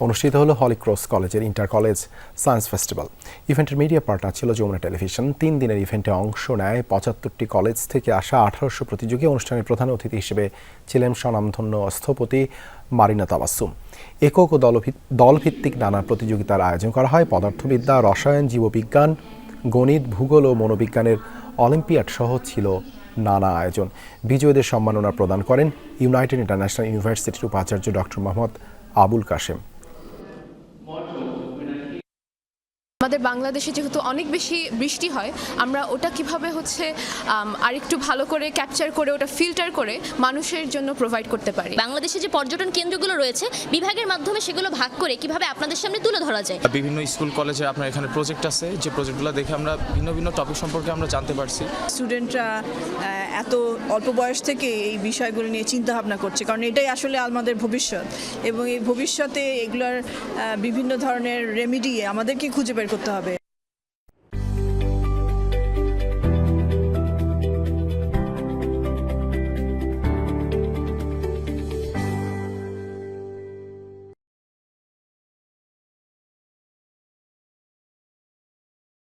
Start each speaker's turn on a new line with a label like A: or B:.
A: অনুষ্ঠিত হলো Holy Cross কলেজের ইন্টার কলেজ সায়েন্স ফেস্টিভ্যাল। ইভেন্টের মিডিয়া পার্টনার ছিল যমুনা টেলিভিশন। তিন দিনের ইভেন্টে অংশ নেয় পঁচাত্তরটি কলেজ থেকে আসা আঠারোশো প্রতিযোগী। অনুষ্ঠানের প্রধান অতিথি হিসেবে ছিলেন স্বনামধন্য স্থপতি মারিনা তাবাসুম একক ও দলভি- দলভিত্তিক নানা প্রতিযোগিতার আয়োজন করা হয়। পদার্থবিদ্যা, রসায়ন, জীববিজ্ঞান, গণিত, ভূগোল ও মনোবিজ্ঞানের অলিম্পিয়াড সহ ছিল নানা আয়োজন। বিজয়ীদের সম্মাননা প্রদান করেন ইউনাইটেড ইন্টারন্যাশনাল ইউনিভার্সিটির উপাচার্য ডক্টর মোহাম্মদ আবুল কাশেম।
B: আমাদের বাংলাদেশে যেহেতু অনেক বেশি বৃষ্টি হয় আমরা ওটা কীভাবে হচ্ছে আরেকটু ভালো করে ক্যাপচার করে ওটা ফিল্টার করে মানুষের জন্য প্রোভাইড করতে পারি।
C: বাংলাদেশে যে পর্যটন কেন্দ্রগুলো রয়েছে বিভাগের মাধ্যমে সেগুলো ভাগ করে কীভাবে আপনাদের সামনে তুলে ধরা যায়?
D: বিভিন্ন স্কুল কলেজে আপনার এখানে প্রজেক্ট আছে যে প্রজেক্টগুলো দেখে আমরা ভিন্ন ভিন্ন টপিক সম্পর্কে আমরা জানতে পারছি।
E: স্টুডেন্টরা এত অল্প বয়স থেকে এই বিষয়গুলো নিয়ে চিন্তা ভাবনা করছে কারণ এটাই আসলে আমাদের ভবিষ্যৎ। এবং এই ভবিষ্যতে এগুলোর বিভিন্ন ধরনের রেমিডি আমাদেরকে খুঁজে বের করতে হবে।